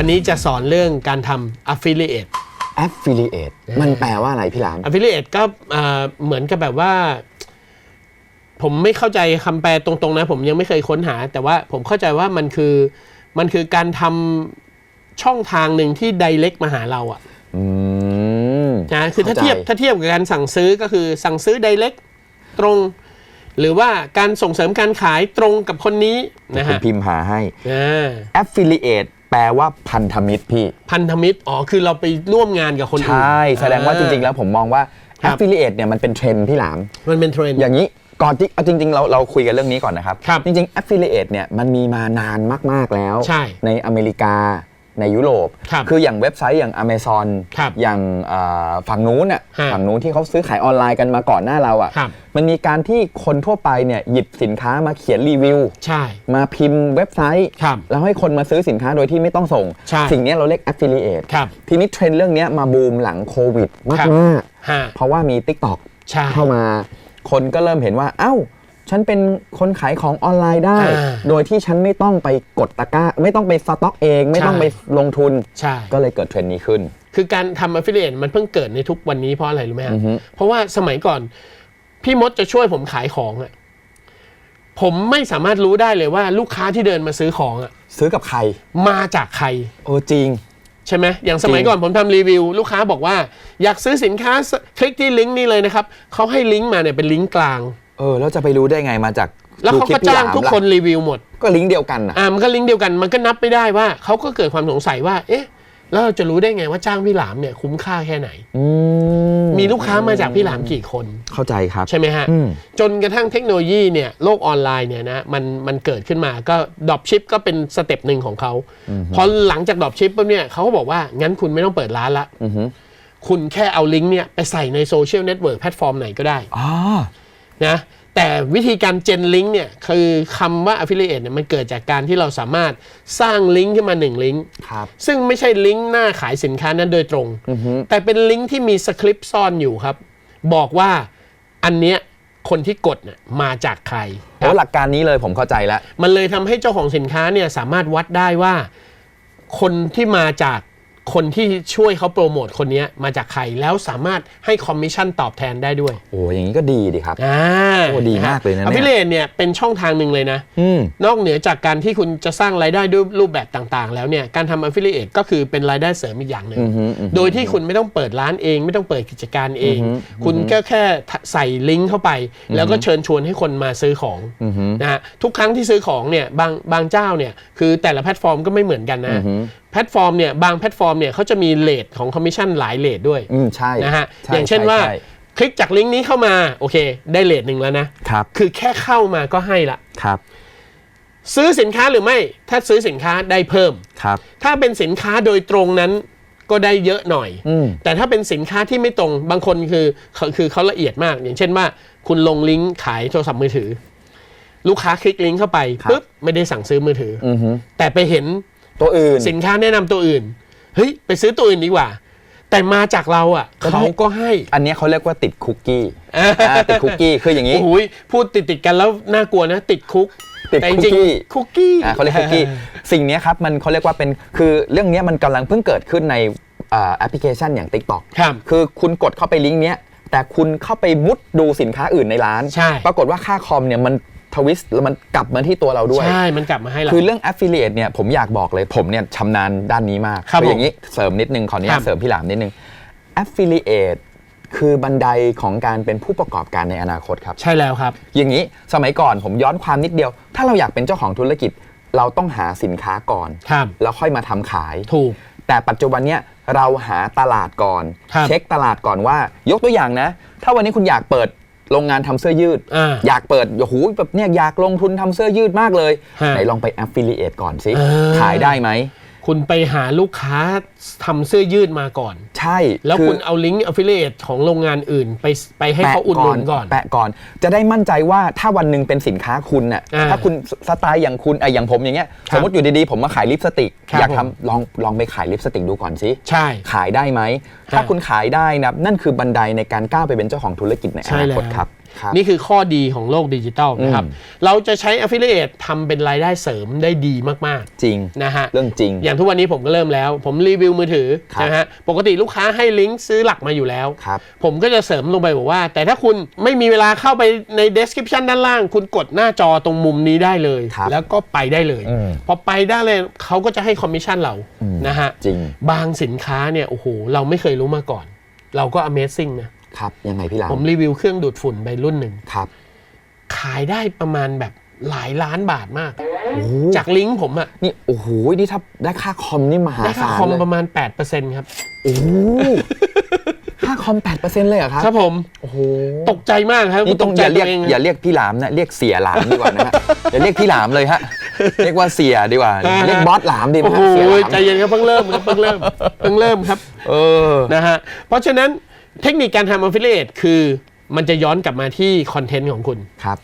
วันนี้จะสอนเรื่องการทำ affiliate affiliate มันแปลว่าอะไรพี่หลาม affiliate ก็เอ่อเหมือนกับแบบว่า ผมไม่เข้าใจคำแปลตรงๆนะ ผมยังไม่เคยค้นหา แต่ว่าผมเข้าใจว่ามันคือมันคือการทำช่องทางหนึ่งที่ direct มาหาเราอะอืมนะคือถ้าเข้าใจเทียบถ้าเทียบกับการสั่งซื้อก็คือสั่งซื้อ direct ตรง หรือว่าการส่งเสริมการขายตรงกับคนนี้นะผมฮะพิมพ์หาให้อ่า affiliate แปลว่าพันธมิตรพี่ พันธมิตร อ๋อ คือเราไปร่วมงานกับคนอื่นใช่แสดงว่าจริง ๆ แล้วผมมองว่า ครับ affiliate เนี่ยมันเป็นเทรนด์พี่หลาม มันเป็นเทรนด์ อย่างนี้ก่อนที่เอาจริง ๆ เราเราคุยกันเรื่องนี้ก่อนนะครับ ครับจริง ๆ affiliate เนี่ยมันมีมานานมาก ๆ แล้วใช่อเมริกา ในยุโรปครับออย่างเว็บไซต์อย่าง Amazon ครับอย่างเอ่อฝั่งนู้นอะฮะฝั่งนู้นที่เขาซื้อขายออนไลน์กันมาก่อนหน้าเราครัอะ่ะบมันมีการที่คนทั่วไปเนี่ยหยิบสินค้ามาเขียนรีวิวใช่มาพิมพ์เว็บไซต์ครับแล้วให้คนมาซื้อสินค้าโดยที่ไม่ต้องส่งใช่สิ่งเนี้ยเราเรียก affiliate ครับทีนี้เทรนด์เรื่องเนี้ยมาบูมหลังโควิดมากครับมากฮะเพราะว่ามี TikTok ใช่เข้ามาคนก็เริ่มเห็นว่า เอ้า ฉันเป็นคนขายของออนไลน์ได้ อ่าโดยที่ฉันไม่ต้องไปกดตะกร้า ไม่ต้องไปสต็อกเอง ไม่ต้องใช่ ไปลงทุน ใช่ ก็เลยเกิดเทรนด์นี้ขึ้น คือการทำ affiliate มันเพิ่งเกิดในทุกวันนี้เพราะอะไรรู้ไหมฮะ อือฮึ เพราะว่าสมัยก่อน พี่มดจะช่วยผมขายของอะผมไม่สามารถรู้ได้เลยว่าลูกค้าที่เดินมาซื้อของอะซื้อกับใครมาจากใคร โอ้จริง ใช่ไหมอย่างสมัยจริงก่อนผมทำรีวิว ลูกค้าบอกว่า อยากซื้อสินค้าสคลิกที่ลิงก์นี้เลยนะครับเขาให้ลิงก์มาเนี่ยเป็นลิงก์กลาง เออแล้วจะไปรู้ได้ไงมาจากแล้วเขาดูคลิก็ปพี่จ้างหลมทุกล่ะคนรีวิวหมด ก็ลิงก์เดียวกันอะ อ่ามันก็ลิงก์เดียวกันมันก็นับไม่ได้ว่าเขาก็เกิดความสงสัยว่า เอ๊ะแล้วเราจะรู้ได้ไงว่าจ้างพี่หลามเนี่ยคุ้มค่าแค่ไหน อืมีลูกค้ามาจากพี่หลามกี่คน เข้าใจครับ ใช่ไหมฮะ อืม จนกระทั่งเทคโนโลยีเนี่ยโลกออนไลน์เนี่ยนะมันมันเกิดขึ้นมาก็ดรอปชิปก็เป็นสเต็ปหนึ่งของเขาพอหลังจากดรอปชิปปุ๊บเนี่ยเขาก็บอกว่า งั้นคุณไม่ต้องเปิดร้านละ อือฮึคุณแค่เอาลิงก์เนี่ยไปใส่ในโซเชียลเน็ตเวิร์กแพลตฟอร์มไหนก็ได้ อ๋อ นะแต่วิธีการเจนลิงก์เนี่ยคือคำว่า affiliate เนี่ยมันเกิดจากการที่เราสามารถสร้างลิงก์ขึ้นมาหนึ่งลิงก์ครับ ซึ่งไม่ใช่ลิงก์หน้าขายสินค้านั้นโดยตรงแต่เป็นลิงก์ที่มีสคริปต์ซ่อนอยู่ครับ บอกว่าอันเนี้ยคนที่กดเนี่ยมาจากใคร โอ้หลักการนี้เลยผมเข้าใจแล้ว มันเลยทำให้เจ้าของสินค้าเนี่ยสามารถวัดได้ว่า คนที่มาจาก คนที่ช่วยเขาโปรโมทคนเนี้ยมาจากใครแล้วสามารถให้คอมมิชชั่นตอบแทนได้ด้วยโอ้อย่างนี้ก็ดีดีครับ อ่าโอ้ดีมากเลยนะเนี่ย อภิเลนเนี่ยเป็นช่องทางหนึ่งเลยนะ อืม นอกเหนือจากการที่คุณจะสร้างรายได้ด้วยรูปแบบต่างๆ แล้วเนี่ยการทำ affiliate ก็คือเป็นรายได้เสริมอีกอย่างหนึ่งอือฮึอือฮึโดยที่คุณไม่ต้องเปิดร้านเอง ไม่ต้องเปิดกิจการเองอือฮึคุณก็แค่ใส่ลิงก์เข้าไป แล้วก็เชิญชวนให้คนมาซื้อของนะฮะทุกครั้งที่ซื้อของเนี่ยบางบางเจ้าเนี่ยคือแต่ละแพลตฟอร์มก็ไม่เหมือนกันนะอือฮึแพลตฟอร์มเนี่ยบางแพลตฟอร์มเนี่ยเขาจะมีเลทของคอมมิชชั่นหลายเลทด้วยอืมใช่นะฮะใช่อย่างเช่นว่าใช่คลิกจากลิงก์นี้เข้ามาโอเค ได้เลทหนึ่งแล้วนะครับคือแค่เข้ามาก็ให้ละครับ ซื้อสินค้าหรือไม่ ถ้าซื้อสินค้าได้เพิ่มครับ ถ้าเป็นสินค้าโดยตรงนั้นก็ได้เยอะหน่อย อืม แต่ถ้าเป็นสินค้าที่ไม่ตรงบางคนคือเขาคือเขาละเอียดมาก อย่างเช่นว่า คุณลงลิงก์ขายโทรศัพท์มือถือ ลูกค้าคลิกลิงก์เข้าไปครับ ปุ๊บไม่ได้สั่งซื้อมือถืออ อือฮึ แต่ไปเห็น ตัวอื่น สินค้าแนะนำตัวอื่น เฮ้ย ไปซื้อตัวอื่นดีกว่า แต่มาจากเราอะก็ได้ เขาก็ให้อันเนี้ยเขาเรียกว่าติดคุกกี้อ่าอ่าติดคุกกี้คืออย่างนี้ โอ้โหพูดติดติดๆกันแล้วน่ากลัวนะ ติดคุกติดแต่จริงคุกกี้ ๆคุกกี้ อ่าเขาเรียกคุกกี้สิ่งเนี้ยครับมันเขาเรียกว่าเป็นคือเรื่องเนี้ยมันกำลังเพิ่งเกิดขึ้นในอ่าแอปพลิเคชันอย่าง TikTok ครับคือคุณกดเข้าไปลิงก์เนี้ยแต่คุณเข้าไปมุดดูสินค้าอื่นในร้าน ใช่ปรากฏว่าค่าคอมเนี่ยมัน ทวิสต์แล้วมันกลับมาที่ตัวเราด้วย ใช่ มันกลับมาให้เรา คือเรื่อง affiliate เนี่ยผมอยากบอกเลยผมเนี่ยชำนาญด้านนี้มากครับออย่างนี้เสริมนิดนึง ขออนุญาครัตบ เสริมพี่หลามนิดนึง affiliate คือบันไดของการเป็นผู้ประกอบการในอนาคตครับ ใช่แล้วครับ อย่างนี้สมัยก่อนผมย้อนความนิดเดียว ถ้าเราอยากเป็นเจ้าของธุรกิจ เราต้องหาสินค้าก่อน ครับ แล้วค่อยมาทำขาย ถูก แต่ปัจจุบันเนี้ยเราหาตลาดก่อน ครับเช็คตลาดก่อนว่า ยกตัวอย่างนะ ถ้าวันนี้คุณอยากเปิด โรงงานทำเสื้อยืด อ่าอยากเปิดโอ้โหแบบเนี่ยอยากลงทุนทำเสื้อยืดมากเลย ฮะไหนลองไป affiliate ก่อนสิเออขายได้ไหม คุณไปหาลูกค้าทำเสื้อยืดมาก่อน ใช่แล้วอคุณเอาลิงก์ affiliate ของโรงงานอื่น ไปไปให้เขาอุดหนุนก่อน แปะก่อน จะได้มั่นใจว่าถ้าวันหนึ่งเป็นสินค้าคุณน่ะอ่าถ้าคุณสไตล์อย่างคุณไอ้อย่างผมอย่างเงี้ยครับสมมติอยู่ดีๆ ผมมาขายลิปสติก ครับอยากผม ทำลองลองไปขายลิปสติกดูก่อนสิ ใช่ ขายได้ไหม ถ้าอ่าคุณขายได้นะนั่นคือบันไดในการก้าวไปเป็นเจ้าของธุรกิจในอใช่นาแล้ควตครับ ครับนี่คือข้อดีของโลกดิจิตอลนะครับอืมเราจะใช้ affiliate ทำเป็นรายได้เสริมได้ดีมากจริง ๆนะฮะ เรื่องจริง อย่างทุกวันนี้ผมก็เริ่มแล้ว ผมรีวิวมือถือครับ นะฮะ ปกติลูกค้าให้ลิงก์ซื้อหลักมาอยู่แล้ว ครับ ผมก็จะเสริมลงไปบอกว่า แต่ถ้าคุณไม่มีเวลาเข้าไปใน description ด้านล่าง คุณกดหน้าจอตรงมุมนี้ได้เลย ครับแล้วก็ไปได้เลย อืมพอไปได้เลยเขาก็จะให้คอมมิชชั่นเราอืมนะฮะจริง บางสินค้าเนี่ยโอ้โหเราไม่เคยรู้มาก่อน เราก็ Amazing นะ ครับยังไงพี่หลามผมรีวิวเครื่องดูดฝุ่นไปรุ่นหนึ่งครับ ขายได้ประมาณแบบหลายล้านบาทมากโอ้โหจากลิงก์ผมอะนี่โอ้โหนี่ถ้าได้ค่าคอมนี่มหาได้ค่าศาลคอมเลยประมาณ 8%ครับโอ้โหค่าคอม 8%เลยเหรอครับ ครับผม โอ้โห ตกใจมากครับนี่ต้องตอกใจย่าเรียกตัวงอย่าเรียกพี่หลามนะ เรียกเสียหลามดีกว่านะฮะอย่าเรียกพี่หลามเลยฮะ เรียกว่าเสียดีกว่าอ่าฮะเรียกบอสหลามดีไหมโอ้คโหรับเสียหลามใจเย็นครับเพิ่งเริ่มครับเพิ่งเริ่ม เพิ่งเริ่มครับ เออ นะฮะ เพราะฉะนั้น เทคนิคการทำ affiliate คือมันจะย้อนกลับมาที่คอนเทนต์ของคุณครับ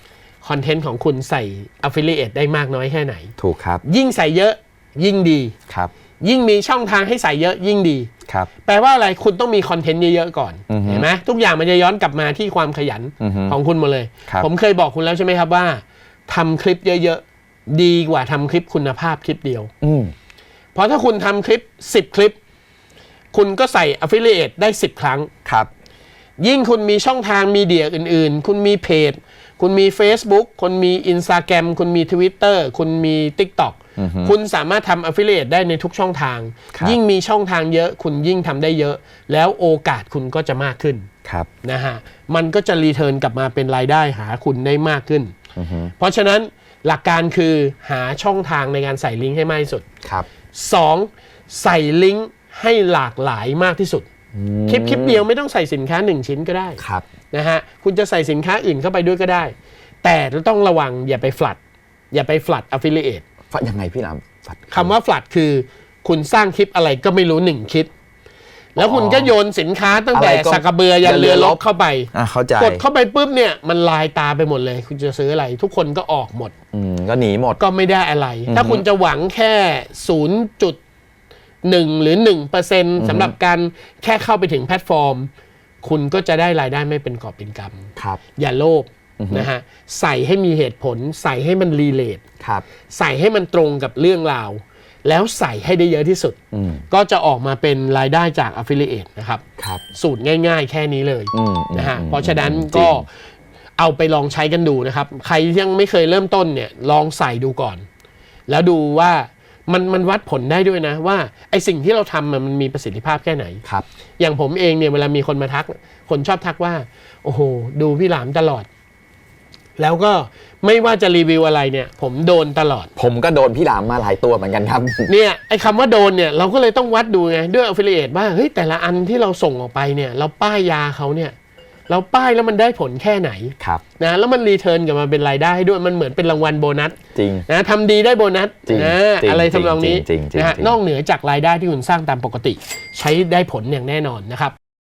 คอนเทนต์ของคุณใส่ affiliate ได้มากน้อยแค่ไหน ถูกครับ ยิ่งใส่เยอะยิ่งดี ครับ ยิ่งมีช่องทางให้ใส่เยอะยิ่งดี ครับ แปลว่าอะไรคุณต้องมีคอนเทนต์เยอะๆก่อน อือฮึเห็นไหมทุกอย่างมันจะย้อนกลับมาที่ความขยันอือฮึของคุณหมดเลย ครับ ผมเคยบอกคุณแล้วใช่ไหมครับว่าทำคลิปเยอะๆ ดีกว่าทำคลิปคุณภาพคลิปเดียว อืมเพราะถ้าคุณทำคลิป 10 คลิป คุณก็ใส่ affiliate ได้ 10 ครั้ง ครับ ยิ่งคุณมีช่องทางมีเดียอื่น ๆ คุณมีเพจ คุณมี Facebook คุณมี Instagram คุณมี Twitter คุณมี TikTok อือฮึคุณสามารถทำ affiliate ได้ในทุกช่องทาง ครับยิ่งมีช่องทางเยอะ คุณยิ่งทำได้เยอะ แล้วโอกาสคุณก็จะมากขึ้นครับ นะฮะ มันก็จะรีเทิร์นกลับมาเป็นรายได้หาคุณได้มากขึ้นอือฮึเพราะฉะนั้นหลักการคือหาช่องทางในการใส่ลิงก์ให้มากที่สุด ครับ 2. ใส่ลิงก์ ให้หลากหลายมากที่สุด คลิปคลิปเดียวไม่ต้องใส่สินค้า 1 ชิ้นก็ได้ครับนะฮะคุณจะใส่สินค้าอื่นเข้าไปด้วยก็ได้ แต่ต้องระวังอย่าไปฟลัด อย่าไปฟลัด affiliate ฟัดยังไงพี่หลามฟัดคำว่าฟลัดคือ คุณสร้างคลิปอะไรก็ไม่รู้หนึ่งคลิป แล้วคุณก็โยนสินค้าตั้งแต่อะไรก็สักกระเบือยันเรือรบเข้าไปอะเข้าใจกดเข้าไปปุ๊บเนี่ยมันลายตาไปหมดเลย คุณจะซื้ออะไรทุกคนก็ออกหมดอืมก็หนีหมดก็ไม่ได้อะไร ถ้าคุณจะหวังแค่ 0.1หรือ 1%สำหรับการแค่เข้าไปถึงแพลตฟอร์ม คุณก็จะได้รายได้ไม่เป็นกอบเป็นกำครับ อย่าโลภนะฮะใส่ให้มีเหตุผล ใส่ให้มันรีเลทครับใส่ให้มันตรงกับเรื่องราว แล้วใส่ให้ได้เยอะที่สุดอืมก็จะออกมาเป็นรายได้จาก Affiliate นะครับครับสูตรง่ายๆ แค่นี้เลยอืมนะฮะอืมเพราะฉะนั้นจริงก็เอาไปลองใช้กันดูนะครับ ใครที่ยังไม่เคยเริ่มต้นเนี่ยลองใส่ดูก่อน แล้วดูว่า มันมันวัดผลได้ด้วยนะ ว่าไอสิ่งที่เราทำอะมันมีประสิทธิภาพแค่ไหน ครับ อย่างผมเองเนี่ยเวลามีคนมาทัก คนชอบทักว่า โอ้โห ดูพี่หลามตลอด แล้วก็ไม่ว่าจะรีวิวอะไรเนี่ย ผมโดนตลอด ผมก็โดนพี่หลามมาหลายตัวเหมือนกันครับ เนี่ยไอ้คำว่าโดนเนี่ยเราก็เลยต้องวัดดูไง ด้วย affiliate ว่าเฮ้ยแต่ละอันที่เราส่งออกไปเนี่ย เราป้ายยาเขาเนี่ย เราป้ายแล้วมันได้ผลแค่ไหนครับนะแล้วมันรีเทิร์นกลับมาเป็นรายได้ให้ด้วยมันเหมือนเป็นรางวัลโบนัสจริงนะทำดีได้โบนัสจริงนะจริงอะไรทำนองนี้จริงจริงจริงนะฮะจริงนอกเหนือจากรายได้ที่คุณสร้างตามปกติ ใช้ได้ผลอย่างแน่นอนนะครับ